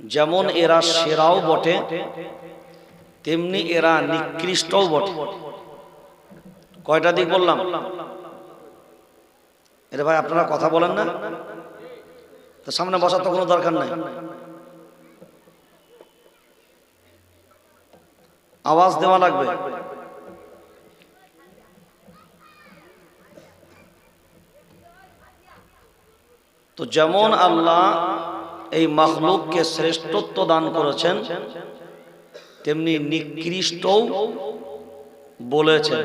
যেমন এরা সেরাও বটে তেমনি এরা নিকৃষ্টও বটে। কয়টা দিক বললাম? এরে ভাই আপনারা কথা বলেন না। তো সামনে বসার তো কোনো দরকার নাই। আওয়াজ দেওয়া লাগবে। তো যেমন আল্লাহ এই মখলুককে শ্রেষ্ঠত্ব দান করেছেন, তেমনি নিকৃষ্টও বলেছেন।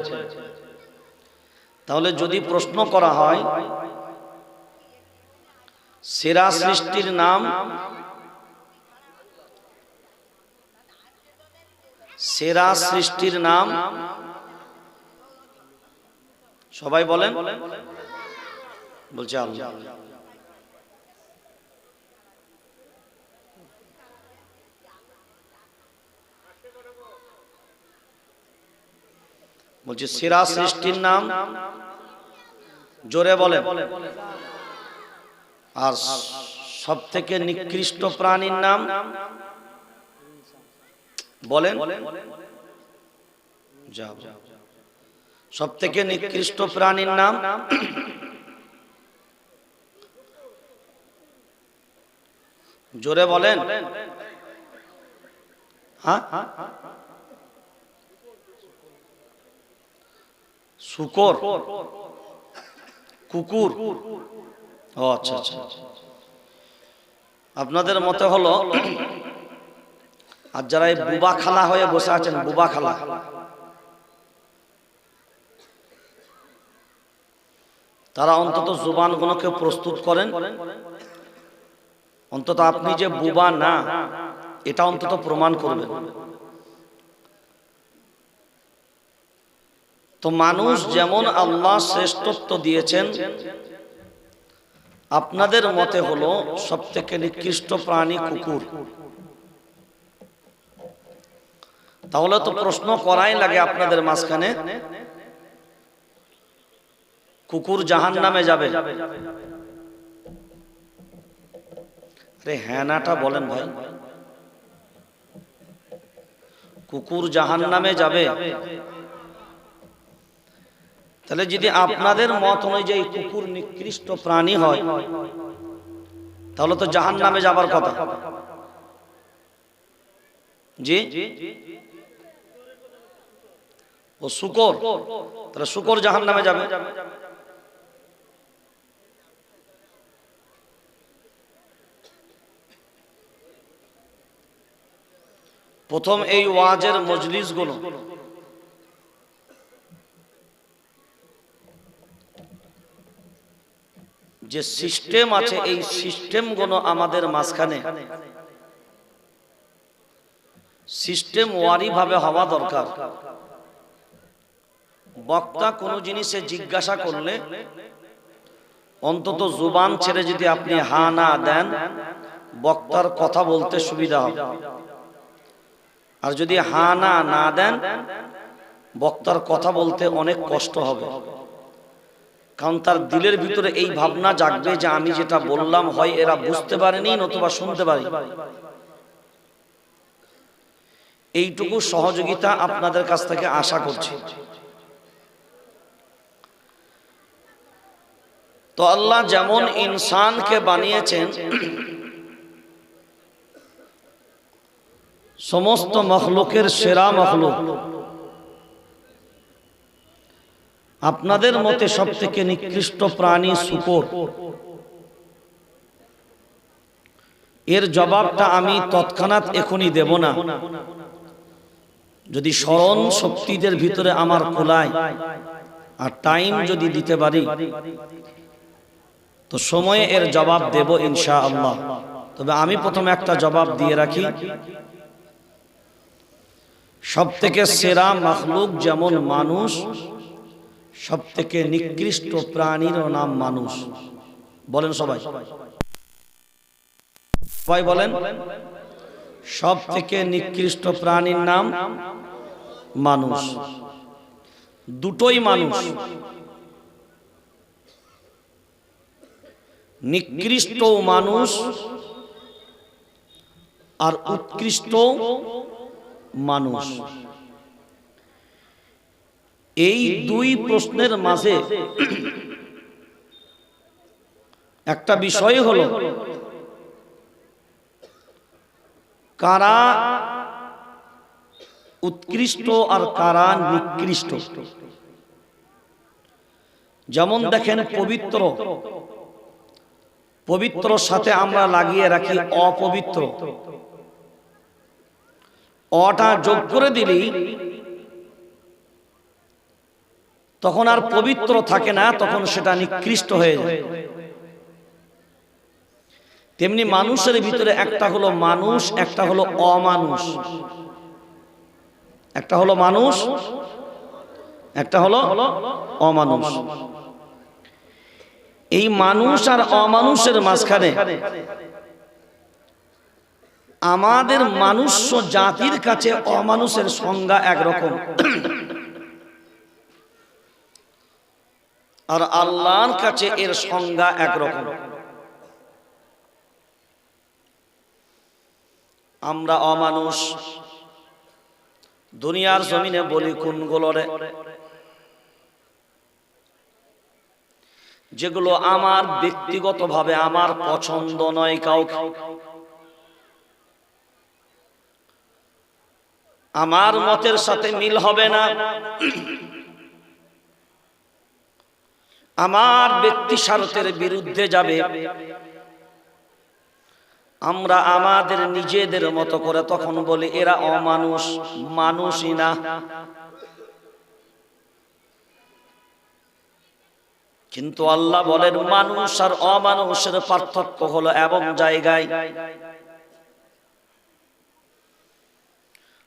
তাহলে যদি প্রশ্ন করা হয়, সেরা সৃষ্টির নাম? সেরা সৃষ্টির নাম? সবাই বলেন। বলছে আল্লাহ। বলছে, সেরা সৃষ্টির নাম? জোরে বলে আর সব থেকে নিকৃষ্ট প্রাণীর নাম? বলেন। সব থেকে নিকৃষ্ট প্রাণীর নাম? জোরে বলেন। হ্যাঁ? শুকর। কুকুর। ও আচ্ছা আচ্ছা। আপনাদের মতে হলো, আর যারা এই বুবা খালা হয়ে বসে আছেন, বুবা খালা। তারা অন্তত জুবানগুলোকে প্রস্তুত করেন। অন্তত আপনি যে বুবা না, এটা অন্তত প্রমাণ করবেন। তো মানুষ যেমন আল্লাহ শ্রেষ্ঠত্ব দিয়েছেন, আপনাদের মতে হলো সব থেকে নিকৃষ্ট প্রাণী কুকুর? তাহলে তো প্রশ্ন করাই লাগে আপনাদের মাঝখানে। কুকুর জাহান নামে যাবে হ্যানাটা বলেন ভাই। কুকুর জাহান নামে যাবে। তাহলে যদি আপনাদের মত অনুযায়ী কুকুর নিকৃষ্ট প্রাণী হয়, তাহলে তো জাহান নামে যাবার কথা। জি? ও শুকর, তাহলে শুকর জাহান নামে যাবে। প্রথম এই ওয়াজের মজলিস যে সিস্টেম আছে, এই সিস্টেমগুলো আমাদের মাঝখানে। সিস্টেম ভাবে হওয়া দরকার। বক্তা কোনো জিনিসে জিজ্ঞাসা করলে অন্তত জুবান ছেড়ে যদি আপনি হা না দেন, বক্তার কথা বলতে সুবিধা হবে। আর যদি হা না না দেন, বক্তার কথা বলতে অনেক কষ্ট হবে। কারণ তার দিলের ভিতরে এই ভাবনা জাগবে যে আমি যেটা বললাম হয় এরা বুঝতে পারেনি, নতুবা শুনতে পারি। এইটুকু সহযোগিতা আপনাদের কাছ থেকে আশা করছি। তো আল্লাহ যেমন ইনসানকে বানিয়েছেন, সমস্ত মখলুকের সেরা মখলুক। আপনাদের মতে সব থেকে নিকৃষ্ট প্রাণী শুকর? এর জবাবটা আমি তৎক্ষণাৎ এখনই দেব না। যদি স্মরণ শক্তিদের ভিতরে আমার কোলায় আর টাইম যদি দিতে পারি তো সময়ে এর জবাব দেব ইনশা আল্লাহ তবে আমি প্রথমে একটা জবাব দিয়ে রাখি। সব থেকে সেরা মখলুক যেমন মানুষ সব থেকে নিকৃষ্ট প্রাণীর নাম মানুষ। বলেন সবাই। সবাই বলেন। সব থেকে নিকৃষ্ট প্রাণীর নাম মানুষ। দুটোই মানুষ। নিকৃষ্ট মানুষ আর উৎকৃষ্ট মানুষ। এই দুই প্রশ্নের মাঝে একটা বিষয় হলো, কারা উৎকৃষ্ট আর কারা নিকৃষ্ট? যেমন দেখেন পবিত্র পবিত্র সাথে আমরা লাগিয়ে রাখি অপবিত্র। অটা যোগ করে দিলেই তখন আর পবিত্র থাকে না, তখন সেটা নিকৃষ্ট হয়ে যায়। তেমনি মানুষের ভিতরে একটা হলো মানুষ, একটা হলো অমানুষ। একটা হলো মানুষ, একটা হলো অমানুষ। এই মানুষ আর অমানুষের মাঝখানে আমাদের মানুষ জাতির কাছে অমানুষের সংজ্ঞা একরকম। আর আল্লাহর কাছে এর সংজ্ঞা একরকম। আমরা অমানুষ। দুনিয়ার জমিনে বলি কোনগুলোরে যেগুলো আমার ব্যক্তিগতভাবে আমার পছন্দ নয় কাউকে। আমার মতের সাথে মিল হবে না। আমার ব্যক্তি স্বার্থের বিরুদ্ধে যাবে। আমরা আমাদের নিজেদের মতো করে তখন বলি, এরা অমানুষ, মানুষই না। কিন্তু আল্লাহ বলেন, মানুষ আর অমানুষের পার্থক্য হলো এবং জায়গায়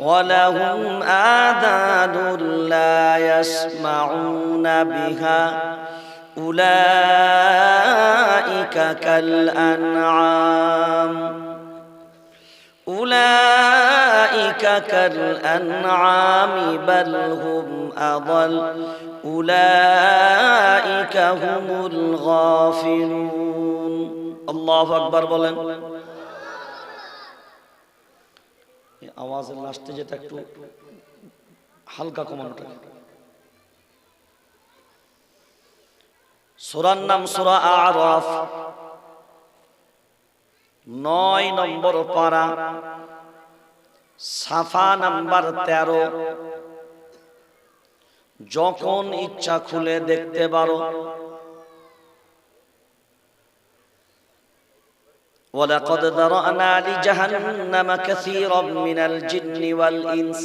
ولهم آذان لا يسمعون بها. أولئك كالأنعام. أولئك كالأنعام بل هم أضل. أولئك هم الغافلون. الله أكبر بلن আওয়াজের লাস্টে যেটা একটু হালকা কমানোটা সুরার নাম সুরা আরফ। নয় নম্বর পারা, সাফা নাম্বার তেরো। যখন ইচ্ছা খুলে দেখতে পারো ولقد ذرأنا لجهنم كثيرا من الجن والإنس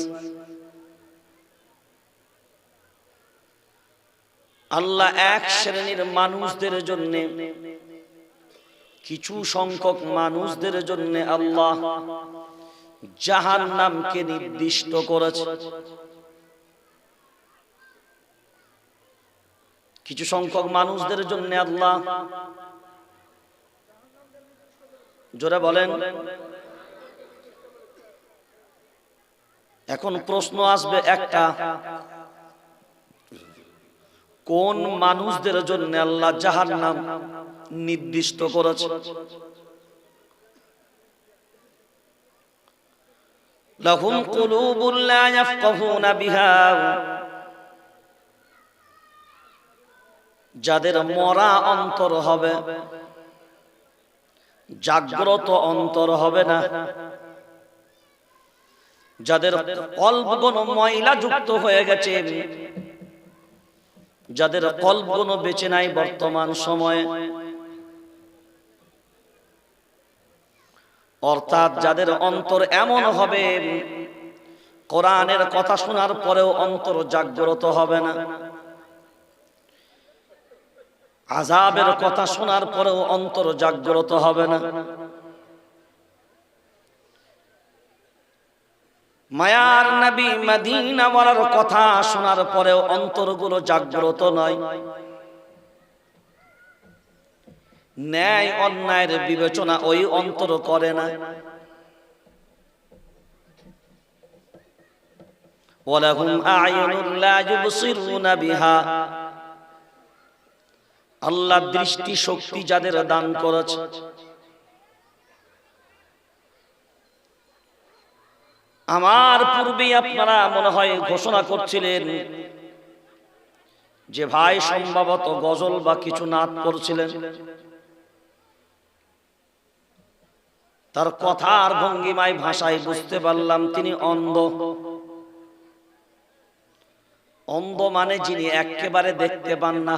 আল্লাহ এক শ্রেণীর মানুষদের জন্য কিছু সংখ্যক মানুষদের জন্য আল্লাহ জাহান নামকে নির্দিষ্ট করেছে কিছু সংখ্যক মানুষদের জন্য আল্লাহ জোরে বলেন। এখন প্রশ্ন আসবে একটা। কোন মানুষদের জন্য আল্লাহ জাহার নাম নির্দিষ্ট করেছে? বিহা। যাদের মরা অন্তর হবে জাগ্রত অন্তর হবে না। যাদের কল্পগুলো ময়লা যুক্ত হয়ে গেছে, যাদের কল্পগুলো বেঁচে নাই বর্তমান সময়ে, অর্থাৎ যাদের অন্তর এমন হবে, কোরআনের কথা শোনার পরেও অন্তর জাগ্রত হবে না। আজাবের কথা শোনার পরেও অন্তর জাগ্রত হবে না। মায়ার নবী মদিনা বলার কথা শোনার পরেও অন্তরগুলো জাগ্রত নয়। ন্যায় অন্যায়ের বিবেচনা ওই অন্তর করে না। ওয়ালাহুম আ'য়ুনুন লা ইউবসিরুনা বিহা। আল্লাহ দৃষ্টি শক্তি যাদের দান করেছে। আমার পূর্বে আপনারা মনে হয় ঘোষণা করছিলেন যে ভাই, সম্ভবত গজল বা কিছু নাচ করছিলেন। তার কথার ভঙ্গিমায়, ভাষায় বুঝতে পারলাম তিনি অন্ধ। অন্ধ মানে যিনি একেবারে দেখতে পান না।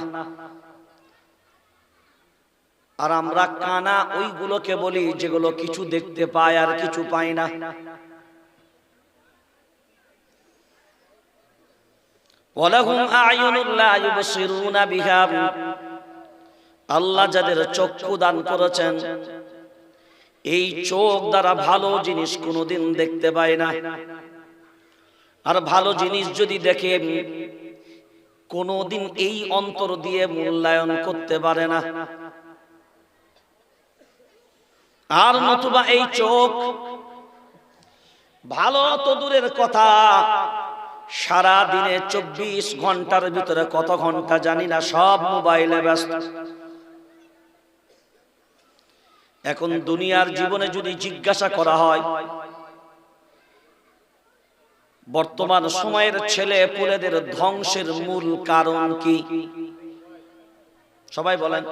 আর আমরা কানা ওইগুলোকে বলি যেগুলো কিছু দেখতে পায় আর কিছু পায় না। আল্লাহ যাদের চক্ষু দান করেছেন, এই চোখ দ্বারা ভালো জিনিস কোনোদিন দেখতে পায় না। আর ভালো জিনিস যদি দেখে, কোনোদিন এই অন্তর দিয়ে মূল্যায়ন করতে পারে না। আর নতুবা এই চোখ। ভালো তো দূরের কথা। সারা দিনে চব্বিশ ঘণ্টার ভিতরে কত ঘণ্টা জানি না, সব মোবাইলে ব্যস্ত। এখন দুনিয়ার জীবনে যদি জিজ্ঞাসা করা হয়, বর্তমান সময়ের ছেলে পুলেদের ধ্বংসের মূল কারণ কি? সবাই বলেন।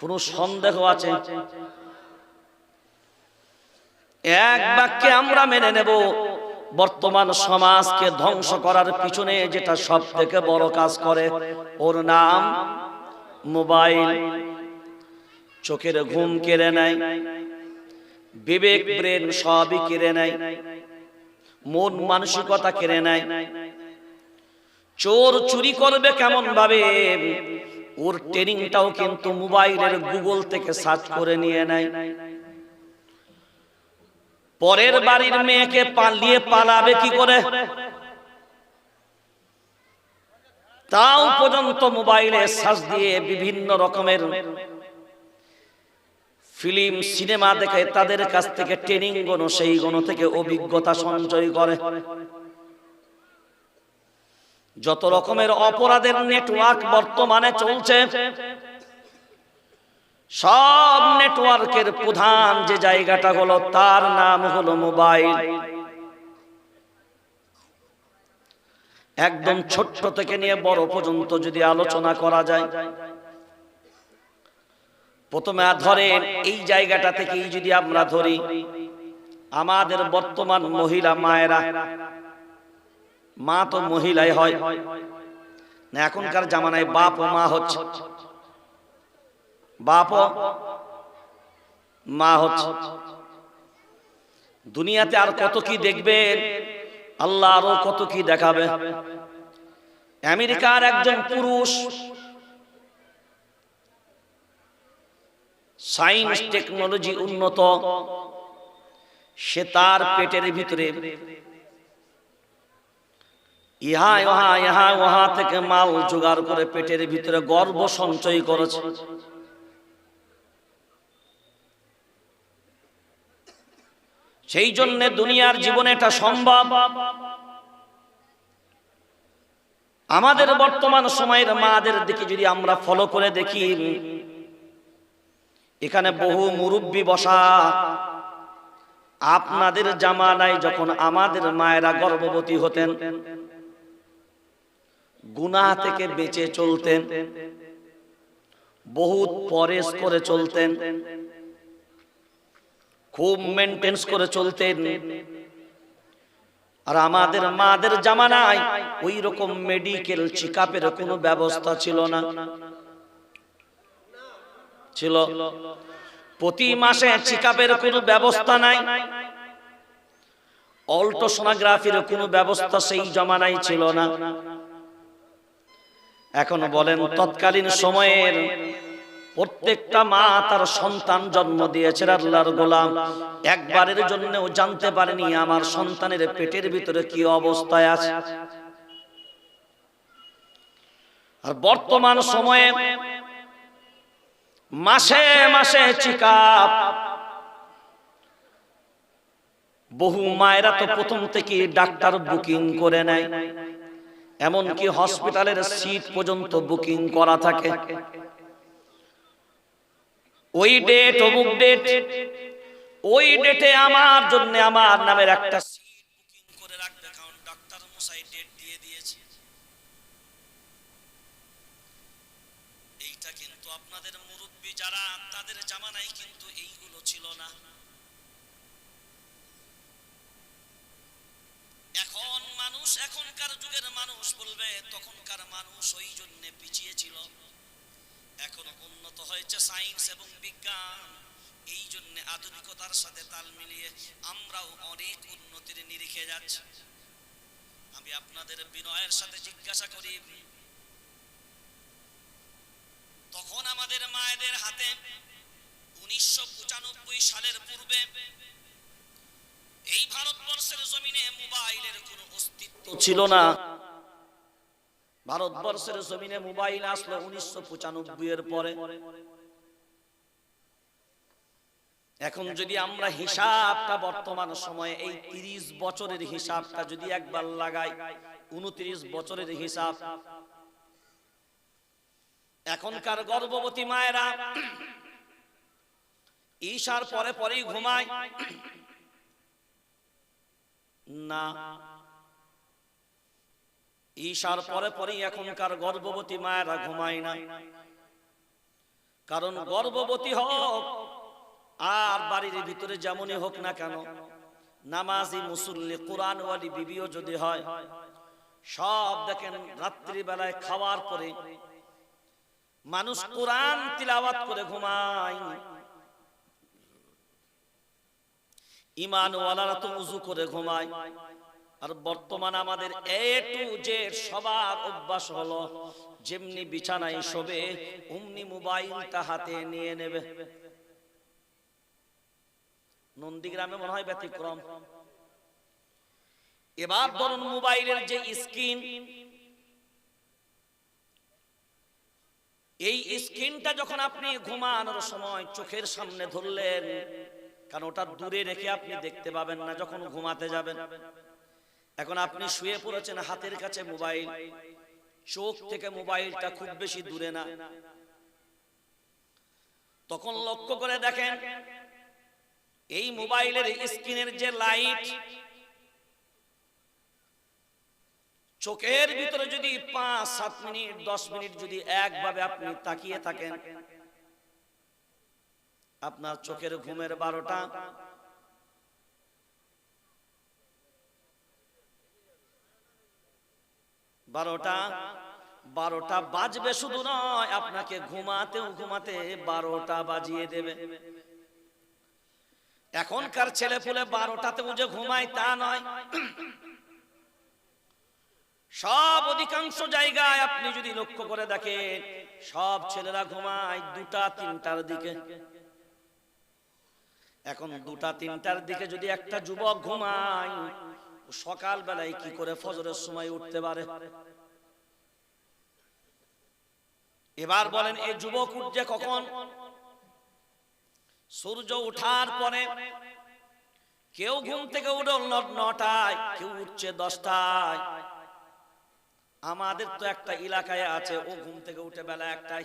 কোন সন্দেহ আছে? এক বাক্যে আমরা মেনে নেব, বর্তমান সমাজকে ধ্বংস করার পিছনে যেটা সব থেকে বড় কাজ করে, ওর নাম মোবাইল। চোখের ঘুম কেড়ে নেয়, বিবেক ব্রেন সবই কেড়ে নেয়, মন মানসিকতা কেড়ে নেয়। চোর চুরি করবে কেমন ভাবে ওর ট্রেনিংটাও কিন্তু মোবাইলের গুগল থেকে সার্চ করে নিয়ে নেয়। পরের বাড়ির মেয়েকে পালিয়ে পালাবে কি করে? তাও পর্যন্ত মোবাইলে সার্চ দিয়ে বিভিন্ন রকমের ফিল্ম, সিনেমা দেখে তাদের কাছ থেকে ট্রেনিং গণ সেই গণ থেকে অভিজ্ঞতা সঞ্চয় করে। যত রকমের অপরাধের নেটওয়ার্ক বর্তমানে চলছে, সব নেটওয়ার্কের প্রধান যে জায়গাটা হলো তার নাম হলো মোবাইল। একদম ছোট্ট থেকে নিয়ে বড় পর্যন্ত যদি আলোচনা করা যায়, প্রথমে ধরেন এই জায়গাটা থেকেই যদি আমরা ধরি, আমাদের বর্তমান মহিলা, মায়েরা মা তো মহিলাই হয়। না এখনকার জামানায় বাপ ও মা হচ্ছে। বাপ ও মা হচ্ছে। দুনিয়াতে আর কত কি দেখবেন আল্লাহ আরও কত কি দেখাবে? আমেরিকার একজন পুরুষ সায়েন্স টেকনোলজি উন্নত। সে তার পেটের ভিতরে ইহা ইহা ইহা উহা থেকে মাল জোগাড় করে পেটের ভিতরে গর্ব সঞ্চয় করেছে। সেই জন্য দুনিয়ার জীবনে এটা সম্ভব। আমাদের বর্তমান সময়ের মাদের দিকে যদি আমরা ফলো করে দেখি, এখানে বহু মুরব্বী বসা। আপনাদের জামানায় যখন আমাদের মায়েরা গর্ভবতী হতেন গুনা থেকে বেঁচে চলতেন। বহুত পরেশ করে চলতেন। খুব মেনটেন্স করে চলতেন। আর আমাদের মাদের জামানায় ওই রকম মেডিকেল চেকআপের কোনো ব্যবস্থা ছিল না। ছিল। প্রতি মাসে চেকআপের কোনো ব্যবস্থা নাই। অল্ট্রাসোনোগ্রাফির কোনো ব্যবস্থা সেই জমানায় ছিল না। এখন বলেন তৎকালীন সময়ের প্রত্যেকটা মা তার সন্তান জন্ম দিয়েছে আল্লাহর গোলাম। একবারের জন্যও জানতে পারেনি আমার সন্তানের পেটের ভিতরে কি অবস্থায় আছে। আর বর্তমান সময়ে মাসে মাসে চিকাপ। বহু মায়েরা তো প্রথম থেকে ডাক্তার বুকিং করে নেয়। এমনকি হসপিটালের সিট পর্যন্ত বুকিং করা থাকে। ওই ডেট অমুক ডেট ওই ডেটে আমার জন্য আমার নামের একটা সিট বুকিং করে রাখবে কারণ ডাক্তার মশাই ডেট দিয়ে দিয়েছে। এইটা কিন্তু আপনাদের মুরব্বী যারা তাদের জামানায় কিন্তু এইগুলো ছিল না এখন মানুষ, এখনকার যুগের মানুষ বলবে, তখনকার মানুষ ওই জন্য পিছিয়ে ছিল। এখন উন্নত হয়েছে সায়েন্স এবং বিজ্ঞান। এই জন্য আধুনিকতার সাথে তাল মিলিয়ে আমরাও অনেক উন্নতির নিরিখে যাচ্ছি। আমি আপনাদের বিনয়ের সাথে জিজ্ঞাসা করি, তখন আমাদের মায়েদের হাতে উনিশশো পঁচানব্বই সালের পূর্বে এই ভারতবর্ষের জমিনে মোবাইলের কোনো অস্তিত্ব ছিল না। ভারতবর্ষের জমিনে মোবাইল আসলো উনিশশো এর পরে। এখন যদি আমরা হিসাবটা বর্তমান সময়ে এই তিরিশ বছরের হিসাবটা যদি একবার লাগাই উনত্রিশ বছরের হিসাব। এখনকার গর্ভবতী মায়েরা ঈশার পরে পরেই ঘুমায়। না। ঈশার পরে পরেই এখনকার গর্ভবতী মায়েরা ঘুমায় না। কারণ গর্ভবতী হোক, আর বাড়ির ভিতরে যেমনই হোক না কেন, নামাজি, মুসল্লি, কোরআনওয়ালি, বিবিও যদি হয়, সব দেখেন রাত্রি বেলায় খাওয়ার পরে মানুষ কোরআন তিলাওয়াত করে ঘুমায়। ইমানওয়ালারা তো উজু করে ঘুমায়। আর বর্তমান আমাদের এ টু জেড সবার অভ্যাস হলো, যেমনি বিছানায় শোবে, অমনি মোবাইলটা হাতে নিয়ে নেবে। নন্দীগ্রামে মনে হয় ব্যতিক্রম। এবার ধরুন মোবাইলের যে স্ক্রিন, এই স্ক্রিনটা যখন আপনি ঘুমানোর সময় চোখের সামনে ধরলেন কারণ ওটা দূরে রেখে আপনি দেখতে পাবেন না যখন ঘুমাতে যাবেন। এখন আপনি শুয়ে পড়েছেন হাতের কাছে মোবাইল, চোখ থেকে মোবাইলটা খুব বেশি দূরে না। তখন লক্ষ্য করে দেখেন, এই মোবাইলের স্ক্রিনের যে লাইট, চোখের ভিতরে যদি পাঁচ, সাত মিনিট, দশ মিনিট যদি একভাবে আপনি তাকিয়ে থাকেন আপনার চোখের ঘুমের বারোটা। বারোটা। বারোটা। বাজবে শুধু নয় আপনাকে ঘুমাতেও ঘুমাতে বারোটা বাজিয়ে দেবে। এখনকার ছেলে পুলে বারোটাতে উঠে ঘুমায় তা নয়। সব অধিকাংশ জায়গায় আপনি যদি লক্ষ্য করে দেখেন সব ছেলেরা ঘুমায় দুটা তিনটার দিকে। এখন দুটা, তিনটার দিকে যদি একটা যুবক ঘুমায় সকাল বেলায় কি করে ফজরের সময় উঠতে পারে? এবার বলেন এই যুবক উঠছে কখন? সূর্য উঠার পরে কেউ ঘুম থেকে উঠল নটায়। কেউ উঠছে দশটায়। আমাদের তো একটা এলাকায় আছে, ও ঘুম থেকে উঠে বেলা একটাই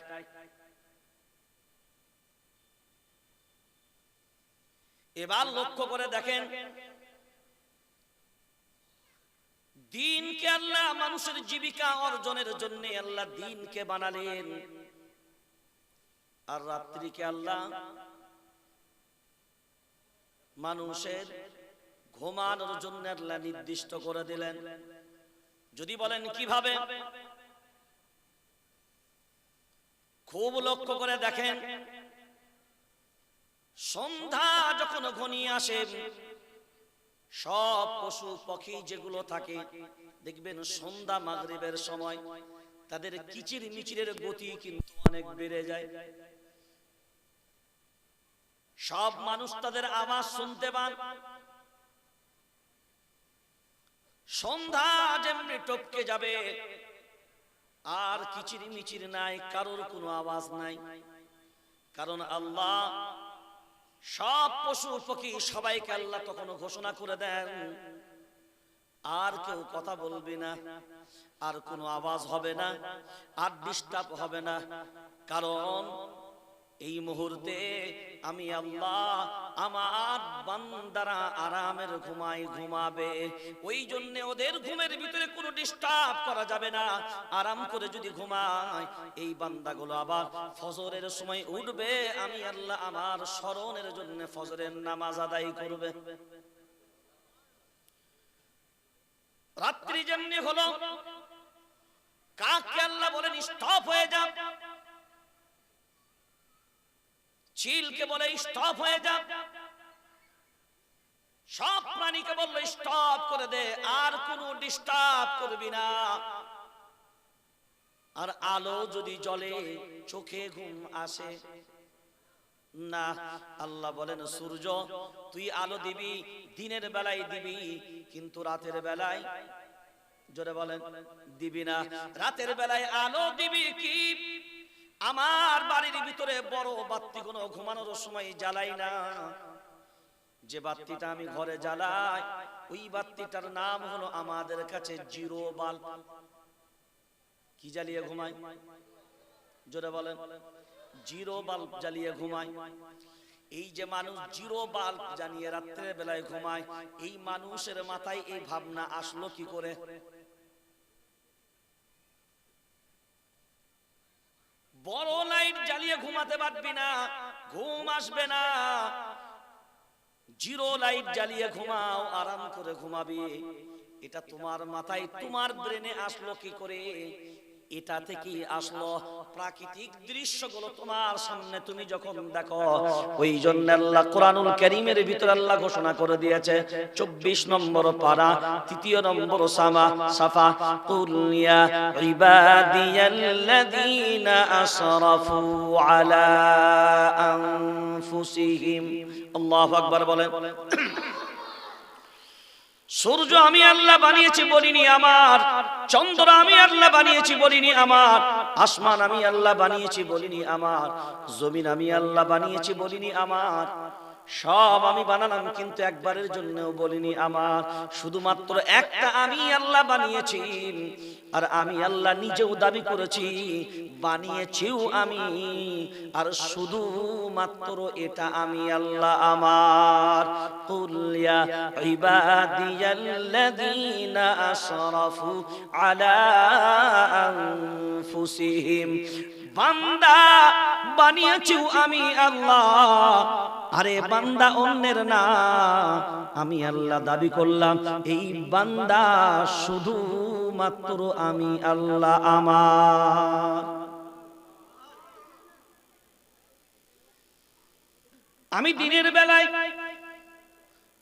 এবার লক্ষ্য করে দেখেন। দিনকে আল্লাহ মানুষের জীবিকা অর্জনের জন্য আল্লাহ দিনকে বানালেন। আর রাত্রিকে আল্লাহ মানুষের ঘুমানোর জন্য আল্লাহ নির্দিষ্ট করে দিলেন। যদি বলেন কীভাবে? খুব লক্ষ্য করে দেখেন। সন্ধ্যা যখন ঘনিয়ে আসে, সব পশু পাখি যেগুলো থাকে, দেখবেন সন্ধ্যা মাগরিবের সময়, তাদের কিচির মিচিরের গতি কিন্তু অনেক বেড়ে যায়। সব মানুষ তাদের আওয়াজ শুনতে পান। সন্ধ্যা যেমনি টপকে যাবে, আর কিচির মিচির নাই, কারোর কোনো আওয়াজ নাই। কারণ আল্লাহ সব পশু পক্ষী সবাইকে আল্লাহ তখন ঘোষণা করে দেন। আর কেউ কথা বলবে না, আর কোনো আওয়াজ হবে না, আর ডিস্টার্ব হবে না। কারণ এই মুহূর্তে আমি আল্লাহ আমার বান্দারা আরামের ঘুমাই ঘুমাবে। ওই জন্য ওদের ঘুমের ভিতরে কোনো ডিস্টার্ব করা যাবে না। আরাম করে যদি ঘুমায়, এই বান্দাগুলো আবার ফজরের সময় উঠবে। আমি আল্লাহ আমার স্মরণের জন্য ফজরের নামাজ আদায় করবে। রাত্রি যেমনি হলো কাককে আল্লাহ বলেন, স্টপ হয়ে যান চিলকে বলে, স্টপ হয়ে যা। সব প্রাণীকে বলল, স্টপ করে দে, আর কোনো ডিস্টার্ব করবি না। আর আলো যদি জ্বলে, চোখে ঘুম আসে। না, আল্লাহ বলেন, সূর্য, তুই আলো দিবি, দিনের বেলায় দিবি, কিন্তু রাতের বেলায় জোরে বলেন, দিবি না। রাতের বেলায় আলো দিবি কি? আমার বাড়ির ভিতরে বড় বাতি কোনো ঘুমানোর সময় জ্বালাই না। যে বাতিটা আমি ঘরে জ্বালাই, ওই বাতিটার নাম হলো আমাদের কাছে জিরো বাল্ব। কি জ্বালিয়ে ঘুমাই? জোরে বলেন। জিরো বাল্ব জ্বালিয়ে ঘুমাই। এই যে মানুষ জিরো বাল্ব জ্বালিয়ে রাত্রের বেলায় ঘুমায়, এই মানুষের মাথায় এই ভাবনা আসলো কি করে বড় লাইট জ্বালিয়ে ঘুমাতে পারবি না, ঘুম আসবে না। জিরো লাইট জ্বালিয়ে ঘুমাও, আরাম করে ঘুমাবি। এটা তোমার মাথায়, তোমার ব্রেনে আসলো কি করে? এটা থেকে আসলো প্রাকৃতিক দৃশ্যগুলো তোমার সামনে তুমি যখন দেখো ওই জন্য আল্লাহ কোরআনুল কারীমের ভিতর আল্লাহ ঘোষণা করে দিয়েছে 24 নম্বর পারা তৃতীয় নম্বর সামা সাফা কুল ইয়া ইবাদিয়াল্লাযীনা আসরাফু আলা আনফুসিহিম। আল্লাহু আকবার বলেন। সূর্য আমি আল্লাহ বানিয়েছি বলিনি আমার, চন্দ্র আমি আল্লাহ বানিয়েছি বলিনি আমার, আসমান আমি আল্লাহ বানিয়েছি বলিনি আমার, জমিন আমি আল্লাহ বানিয়েছি বলিনি আমার। সব আমি বানালাম, কিন্তু একবারের জন্যও বলিনি আমার। শুধুমাত্র একটা আমি আল্লাহ বানিয়েছি, আর আমি আল্লাহ নিজেও দাবি করেছি, বানিয়েছিও আমি, আর শুধু মাত্র এটা আমি আল্লাহ আমার। কুলিয়া ইবাদিয়াল্লাযীনা আসরাফু আলা আনফুসিহিম। বান্দা বানিয়েছিও আমি আল্লাহ। আরে বান্দা অন্যের না, আমি আল্লাহ দাবি করলাম, এই বান্দা শুধু মাত্র আমি আল্লাহ আমার। আমি দিনের বেলায়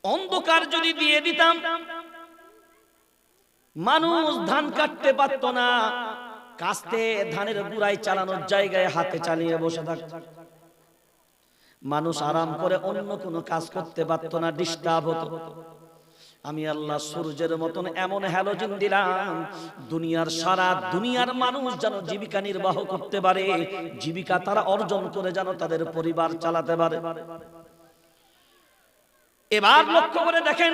অন্ধকার যদি দিয়ে দিতাম, মানুষ ধান কাটতে পারত না কাস্তে ধানের বুড়াই চালানোর জায়গায় হাতে চালিয়ে বসে থাকত মানুষ আরাম করে অন্য কোনো কাজ করতে পারত না ডিস্টার্ব হতো। আমি আল্লাহ সূর্যের মতন এমন হ্যালোজিন দিলাম দুনিয়ার সারা দুনিয়ার মানুষ যেন জীবিকা নির্বাহ করতে পারে জীবিকা তারা অর্জন করে যেন তাদের পরিবার চালাতে পারে। এবার লক্ষ্য করে দেখেন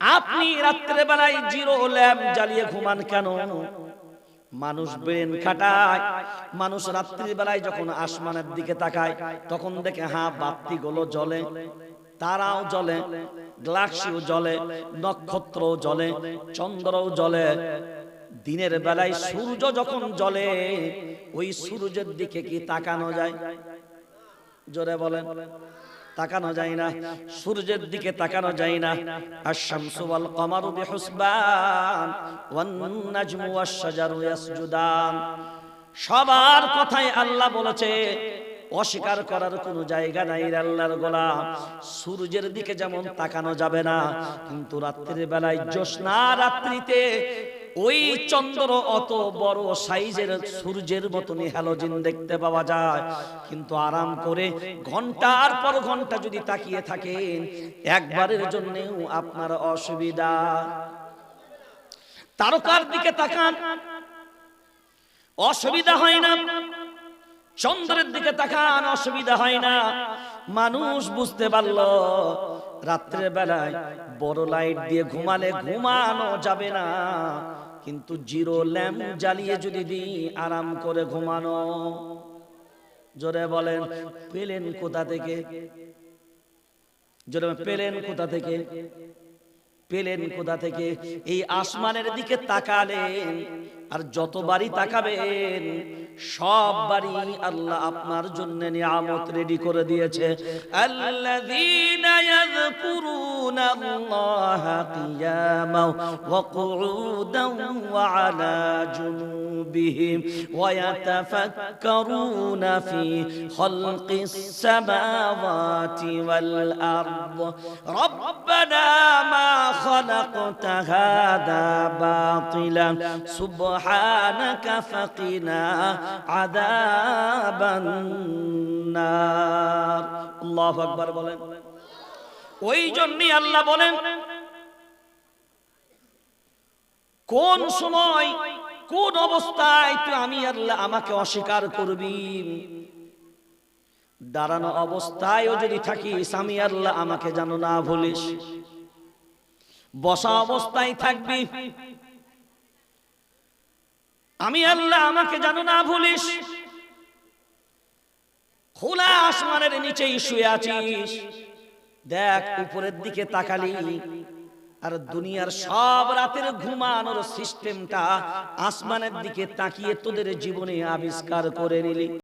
আপনি রাত্রে বেলায় জিরো ল্যাম্প জ্বালিয়ে ঘুমান কেন? মানুষ ব্রেন খাটায়, মানুষ রাত্রি বেলায় যখন আসমানের দিকে তাকায়, তখন দেখে হ্যাঁ বাতি গুলো জ্বলে, তারাও জ্বলে গ্লাক্সিও জ্বলে, নক্ষত্রও জ্বলে, চন্দ্রও জ্বলে। দিনের বেলায় সূর্য যখন জ্বলে, ওই সূর্যের দিকে কি তাকানো যায়? জোরে বলেন। তাকানো যায় না, সূর্যের দিকে তাকানো যায় না। আর শামসু ওয়াল কমারু বিহুসবান, ওয়ান নাজমু ওয়াশ শাজারু ইয়াসজুদান। সবার কথাই আল্লাহ বলেছে, অস্বীকার করার কোনো জায়গা নাই আল্লাহর গোলাম। সূর্যের দিকে যেমন তাকানো যাবে না, কিন্তু রাত্রির বেলায় জ্যোৎস্না রাত্রিতে ওই চন্দ্র অত বড় সাইজের সূর্যের মতনই হ্যালোজিন দেখতে পাওয়া যায়। কিন্তু আরাম করে ঘণ্টার পর ঘণ্টা যদি তাকিয়ে থাকেন, একবারের জন্যও আপনার অসুবিধা। তারকার দিকে তাকান। অসুবিধা হয় না। চন্দ্রের দিকে তাকান, অসুবিধা হয় না। মানুষ বুঝতে পারল রাত্রে বেলায় বড় লাইট দিয়ে ঘুমালে ঘুমানো যাবে না। কিন্তু জিরো ল্যাম্প জ্বালিয়ে যদি দিই, আরাম করে ঘুমানো। জোরে বলেন, পেলেন কোথা থেকে? জোরে পেলেন কোথা থেকে? পেলেন কোথা থেকে? এই আসমানের দিকে তাকালেন, আর যতবারই তাকাবেন সব বাড়ি আল্লাহ আপনার জন্য নিয়ামত রেডি করে দিয়েছে। আল্লাযীনা ইয়াযকুরুনা আল্লাহা কিয়ামান ওয়া কুউদান ওয়া আলা জুনুবিহিম ওয়া ইয়াতাফাক্কারুনা ফি খালকিস সামাওয়াতি ওয়াল আরদ। আকবার বলেন। ওই আল্লাহ বলেন, কোন সময়, কোন অবস্থায় তুই আমি আল্লাহ আমাকে অস্বীকার করবি? দাঁড়ানো অবস্থায়ও যদি থাকিস, আমি আল্লাহ আমাকে যেন না ভুলিস। বসা অবস্থায় থাকবি আমি আল্লাহ আমাকে জানো না ভুলিস। খোলা আসমানের নিচেই শুয়ে আছিস। দেখ, উপরের দিকে তাকালি। আর দুনিয়ার সব রাতের ঘুমানোর সিস্টেমটা আসমানের দিকে তাকিয়ে তোদের জীবনে আবিষ্কার করে নিলি।